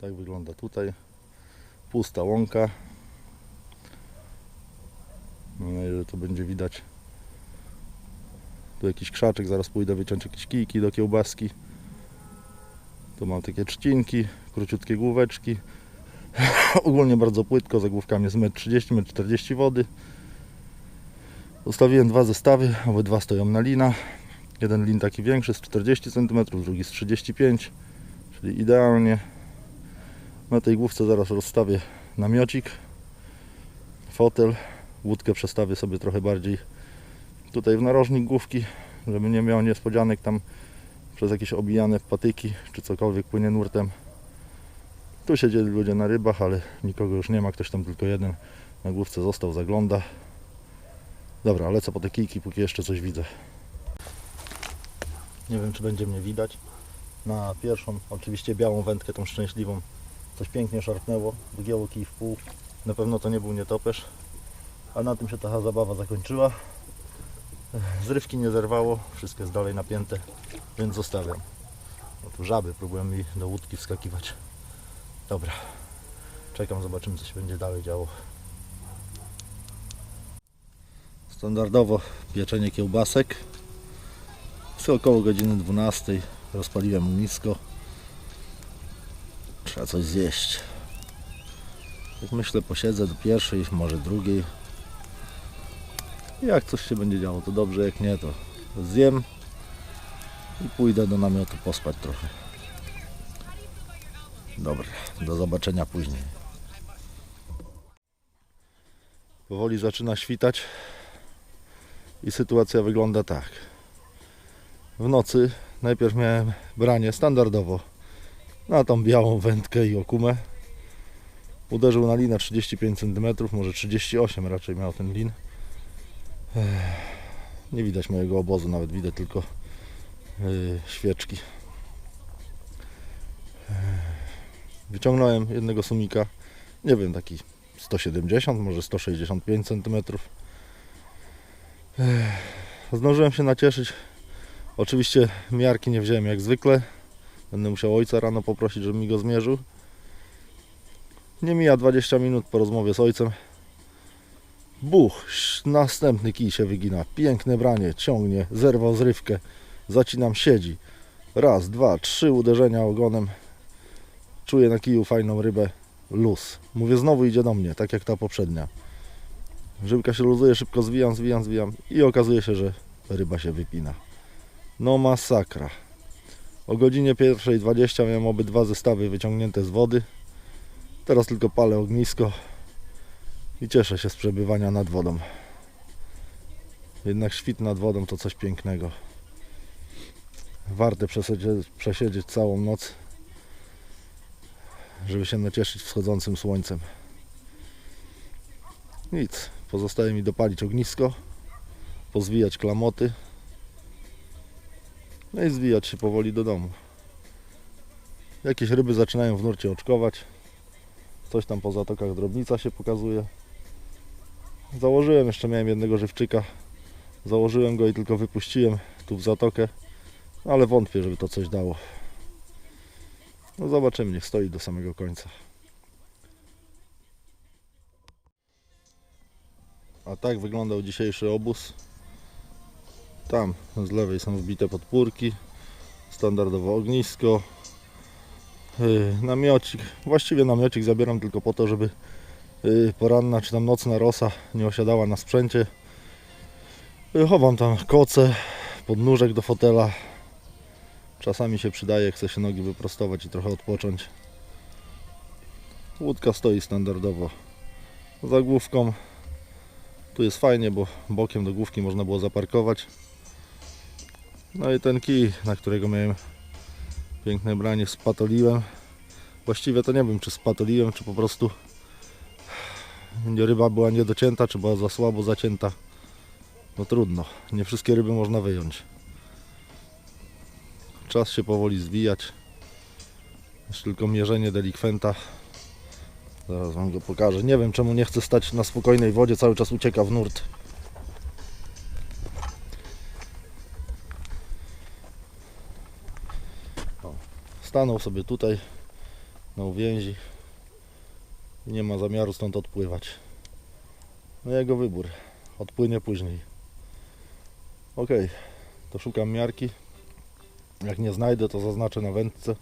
Tak wygląda tutaj. Pusta łąka. Mam nadzieję, że to będzie widać. Tu jakiś krzaczek, zaraz pójdę wyciąć jakieś kijki do kiełbaski. Tu mam takie trzcinki, króciutkie główeczki. Ogólnie bardzo płytko, za główkami jest 1,30 m, 1,40 m wody. Ustawiłem dwa zestawy, obydwa stoją na lina. Jeden lin taki większy z 40 cm, drugi z 35 czyli idealnie. Na tej główce zaraz rozstawię namiocik, fotel, łódkę przestawię sobie trochę bardziej tutaj w narożnik główki, żeby nie miał niespodzianek tam przez jakieś obijane patyki czy cokolwiek płynie nurtem. Tu siedzieli ludzie na rybach, ale nikogo już nie ma, ktoś tam tylko jeden na główce został, zagląda. Dobra, lecę po te kijki, póki jeszcze coś widzę. Nie wiem, czy będzie mnie widać. Na pierwszą, oczywiście białą wędkę, tą szczęśliwą, coś pięknie szarpnęło, wygięło kij w pół. Na pewno to nie był nietoperz, a na tym się ta zabawa zakończyła. Zrywki nie zerwało, wszystko jest dalej napięte, więc zostawiam. No tu żaby próbują mi do łódki wskakiwać. Dobra, czekam, zobaczymy co się będzie dalej działo. Standardowo pieczenie kiełbasek. Jest około godziny 12. Rozpaliłem ognisko. Trzeba coś zjeść. Jak myślę, posiedzę do pierwszej, może drugiej. Jak coś się będzie działo, to dobrze, jak nie, to zjem i pójdę do namiotu pospać trochę. Dobra, do zobaczenia później. Powoli zaczyna świtać i sytuacja wygląda tak. W nocy najpierw miałem branie standardowo na tą białą wędkę i okumę. Uderzył na linę 35 cm, może 38 raczej miał ten lin. Nie widać mojego obozu, nawet widać tylko yy, świeczki. Wyciągnąłem jednego sumika, nie wiem, taki 170, może 165 cm. Zdążyłem się nacieszyć. Oczywiście miarki nie wziąłem jak zwykle. Będę musiał ojca rano poprosić, żeby mi go zmierzył. Nie mija 20 minut po rozmowie z ojcem. Buch, następny kij się wygina. Piękne branie, ciągnie, zerwał zrywkę. Zacinam, siedzi. Raz, dwa, trzy uderzenia ogonem. Czuję na kiju fajną rybę. Luz. Mówię, znowu idzie do mnie, tak jak ta poprzednia. Żyłka się luzuje, szybko zwijam, zwijam, zwijam i okazuje się, że ryba się wypina. No masakra. O godzinie 1.20 miałem obydwa zestawy wyciągnięte z wody. Teraz tylko palę ognisko i cieszę się z przebywania nad wodą. Jednak świt nad wodą to coś pięknego. Warte przesiedzieć, całą noc, żeby się nacieszyć wschodzącym słońcem. Nic, pozostaje mi dopalić ognisko, pozwijać klamoty, no i zwijać się powoli do domu. Jakieś ryby zaczynają w nurcie oczkować. Coś tam po zatokach drobnica się pokazuje. Założyłem, jeszcze miałem jednego żywczyka. Założyłem go i tylko wypuściłem tu w zatokę. No ale wątpię, żeby to coś dało. No zobaczymy, niech stoi do samego końca. A tak wyglądał dzisiejszy obóz. Tam z lewej są wbite podpórki, standardowo ognisko, yy, namiocik. Właściwie namiocik zabieram tylko po to, żeby yy, poranna czy tam nocna rosa nie osiadała na sprzęcie. Yy, chowam tam koce, podnóżek do fotela. Czasami się przydaje, chcę się nogi wyprostować i trochę odpocząć. Łódka stoi standardowo za główką. Tu jest fajnie, bo bokiem do główki można było zaparkować. No i ten kij, na którego miałem piękne branie, spatoliłem. Właściwie to nie wiem, czy spatoliłem, czy po prostu ryba była niedocięta, czy była za słabo zacięta. No trudno, nie wszystkie ryby można wyjąć. Czas się powoli zwijać. Jeszcze tylko mierzenie delikwenta. Zaraz wam go pokażę. Nie wiem czemu nie chce stać na spokojnej wodzie, cały czas ucieka w nurt. Stanął sobie tutaj. na uwięzi i nie ma zamiaru stąd odpływać. No jego wybór. Odpłynie później. Ok, to szukam miarki. Jak nie znajdę, to zaznaczę na wędce.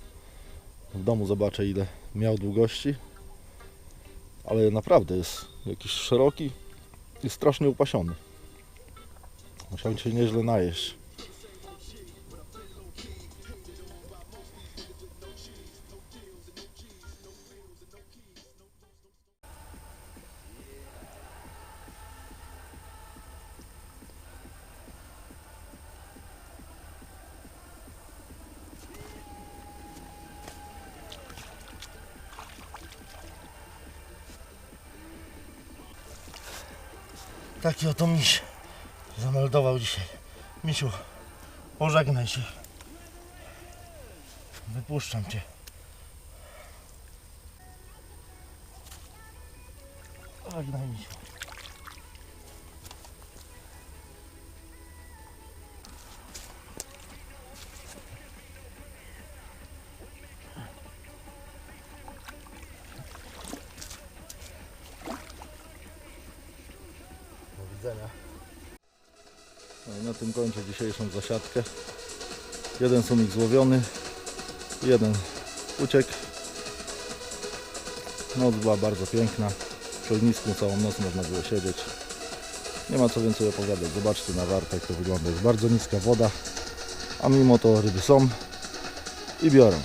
W domu zobaczę ile miał długości. Ale naprawdę jest jakiś szeroki i strasznie upasiony. Musiałem się nieźle najeść. Taki oto miś zameldował dzisiaj. Misiu, pożegnaj się. Wypuszczam cię. Pożegnaj misiu. Widzenia. No i na tym kończę dzisiejszą zasiadkę. Jeden sumik złowiony, jeden uciekł. Noc była bardzo piękna. W ognisku całą noc można było siedzieć. Nie ma co więcej opowiadać. Zobaczcie na wartę jak to wygląda. Jest bardzo niska woda, a mimo to ryby są i biorą.